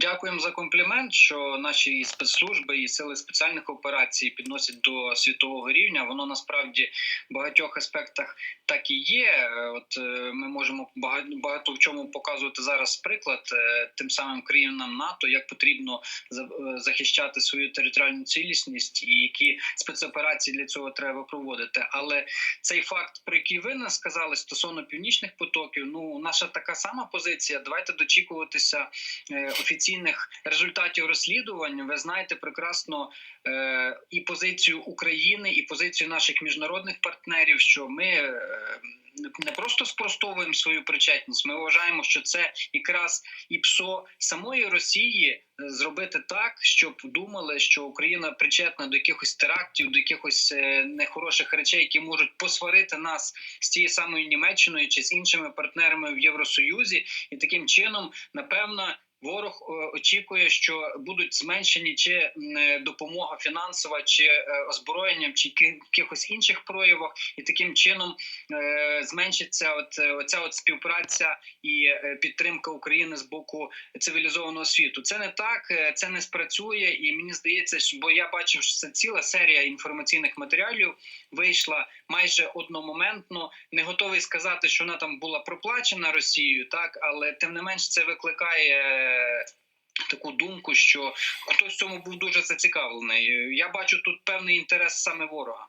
дякуємо за комплімент, що наші спецслужби і сили спеціальних операцій підносять до світового рівня. Воно насправді в багатьох аспектах так і є. Е, От е, ми можемо багато, в чому показувати зараз приклад е, тим самим країнам НАТО, як потрібно захищати свою територіальну цілісність і які спецоперації для цього треба проводити. Але цей факт, про який ви не сказали стосовно північних потоків, ну наша така сама позиція. Давайте дочікуватися е, офіційних результатів розслідувань. Ви знаєте прекрасно е, і позицію України, і позицію наших міжнародних партнерів, що ми. е, не просто спростовуємо свою причетність. Ми вважаємо, що це якраз і ПСО самої Росії е, зробити так, щоб думали, що Україна причетна до якихось терактів, до якихось е, нехороших речей, які можуть посварити нас з тією самою Німеччиною чи з іншими партнерами в Євросоюзі, і таким чином, напевно. Ворог е, очікує, що будуть зменшені чи е, допомога фінансова, чи е, озброєнням, чи ки- якихось інших проявах, і таким чином зменшиться от оця от співпраця і підтримка України з боку цивілізованого світу. Це не так, це не спрацює, і мені здається, що бо я бачив, що це ціла серія інформаційних матеріалів вийшла майже одномоментно. Не готовий сказати, що вона там була проплачена Росією, так але тим не менш це викликає. Таку думку, що хтось в цьому був дуже зацікавлений. Я бачу тут певний інтерес саме ворога.